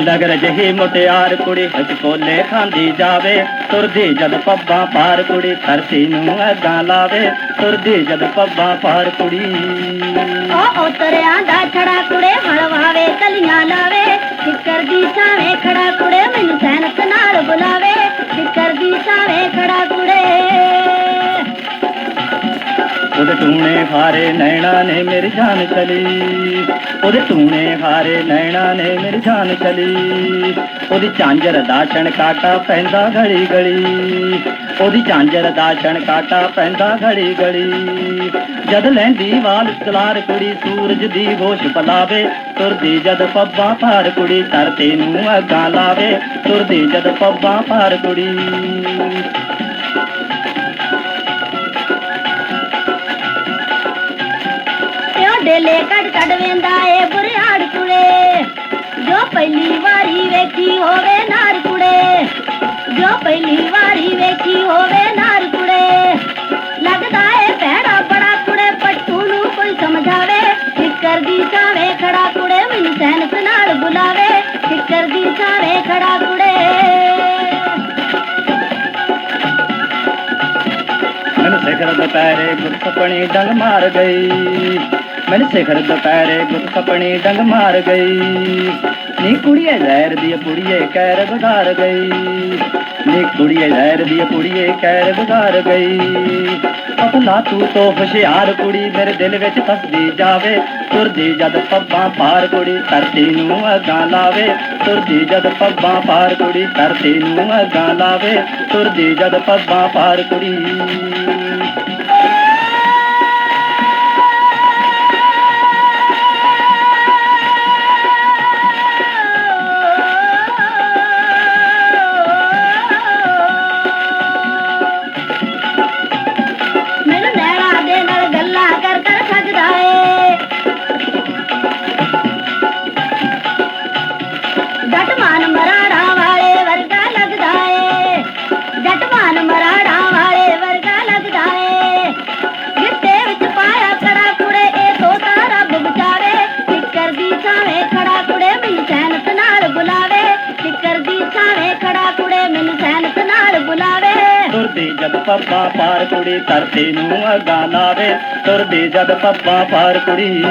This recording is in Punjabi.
ਇੱਕ ਜਹੀ ਮੁਟਿਆਰ ਕੁੜੀ ਹਚਕੋਲੇ ਖਾਂਦੀ ਜਾਵੇ, ਤੁਰਦੀ ਜਦ ਪੱਬਾਂ ਪਾਰ ਕੁੜੀ, ਧਰਤੀ ਨੂੰ ਐਦਾਂ ਲਾਵੇ, ਤੁਰਦੀ ਜਦ ਪੱਬਾਂ ਪਾਰ ਕੁੜੀ। ਉਹ ਉਤਰਿਆਂ ਦਾ ਛੜਾ ਕੁੜੇ ਹਲਵਾਵੇ ਕਲੀਆਂ ਲਾਵੇ, ਫਿਕਰ ਦੀ ਛਾਵੇਂ ਖੜਾ ਕੁੜੇ, ਮੈਨੂੰ ਸੈਨਤ ਨਾਲ ਬੁਲਾਵੇ, ਫਿਕਰ ਦੀ ਛਾਵੇਂ ਖੜਾ ਕੁੜੇ। ਉਹਦੇ ਟੂਣੇ ਹਾਰੇ ਨੈਣਾ ਨੇ ਮੇਰੀ ਜਾਨ ਚਲੀ। ਉਹਦੇ ਟੂਣੇ ਹਾਰੇ ਨੈਣਾ ਨੇ ਮੇਰੀ ਜਾਨ ਚਲੀ। ਉਹਦੀ ਝਾਂਜਰ ਦਾ ਕਾਟਾ ਪੈਂਦਾ ਘੜੀ ਗਲੀ ਉਹਦੀ ਚਾਂਜਰ ਦਾ ਕਾਟਾ ਪੈਂਦਾ ਘੜੀ ਗਲੀ ਜਦ ਲੈਂਦੀ ਵਾਲ ਕਲਾਰ ਕੁੜੀ ਸੂਰਜ ਦੀ ਹੋਸ਼ ਪਲਾਵੇ। ਤੁਰਦੀ ਜਦ ਪੱਬਾਂ ਭਾਰ ਕੁੜੀ ਧਰਤੀ ਨੂੰ ਅੱਗਾ ਲਾਵੇ। ਤੁਰਦੀ ਜਦ ਪੱਬਾਂ ਭਾਰ ਕੁੜੀ। ਪਿਓ ਡੇਲੇ ਕੱਢ ਕੱਢ ਵੇਂਦਾ ਏ ਬੁਰਿਆੜ ਕੁੜੇ। ਜੋ ਪਹਿਲੀ ਵਾਰੀ ਵੇਖੀ ਹੋਵੇ ਨਾਰ ਕੁੜੇ। ਜੋ ਪਹਿਲੀ ਵਾਰੀ ਵੇਖੀ ਹੋਵੇ ਨਾਰ ਕੁੜੇ। ਲੱਗਦਾ ਏ ਭੈੜਾ ਬੜਾ ਕੁੜੇ, ਪੱਟੂ ਨੂੰ ਕੋਈ ਸਮਝਾਵੇ। ਫਿਕਰ ਦੀ ਛਾਵੇਂ ਖੜਾ ਕੁੜੇ, ਮੈਨੂੰ ਸੈਨਤ ਨਾਲ ਬੁਲਾਵੇ। ਫਿਕਰ ਦੀ ਛਾਵੇਂ ਖੜਾ ਕੁੜੇ। ਮੈਨੂੰ ਸਿਖਰ ਦੁਪਹਿਰੇ ਗੁੱਤ ਸਪਣੀ ਮਾਰ ਗਈ। ਮੈਨੂੰ ਸਿਖਰ ਦੁਪਹਿਰੇ ਗੁੱਤ ਸਪਣੀ ਡੰਗ ਮਾਰ ਗਈ। ਨੀ ਕੁੜੀਏ ਜ਼ਹਿਰ ਦੀ ਕੁੜੀਏ ਕਹਿਰ ਬਗਾਰ ਗਈ। ਨੀ ਕੁੜੀਏ ਜ਼ਹਿਰ ਦੀ ਕੁੜੀਏ ਕਹਿਰ ਬਗਾਰ ਗਈ। ਪਤਲਾ ਤੂੰ ਤੋਂ ਹੁਸ਼ਿਆਰ ਕੁੜੀ, ਮੇਰੇ ਦਿਲ ਵਿੱਚ ਫਸਦੀ ਜਾਵੇ। ਤੁਰਦੀ ਜਦ ਪੱਬਾਂ ਪਾਰ ਕੁੜੀ, ਧਰਤੀ ਨੂੰ ਅਗਾਂ ਲਾਵੇ। ਤੁਰਦੀ ਜਦ ਪੱਬਾਂ ਪਾਰ ਕੁੜੀ, ਧਰਤੀ ਨੂੰ ਅਗਾਂ ਲਾਵੇ। ਤੁਰਦੀ ਜਦ ਪੱਬਾਂ ਪਾਰ ਕੁੜੀ। ਤੁਰਦੇ ਜਦ ਪੱਬਾਂ ਪਾਰ ਕੁੜੀ ਧਰਤੀ ਨੂੰ ਅਗਾਂ ਨਾਵੇ ਤੁਰਦੇ ਜਦ ਪੱਬਾਂ ਪਾਰ ਕੁੜੀ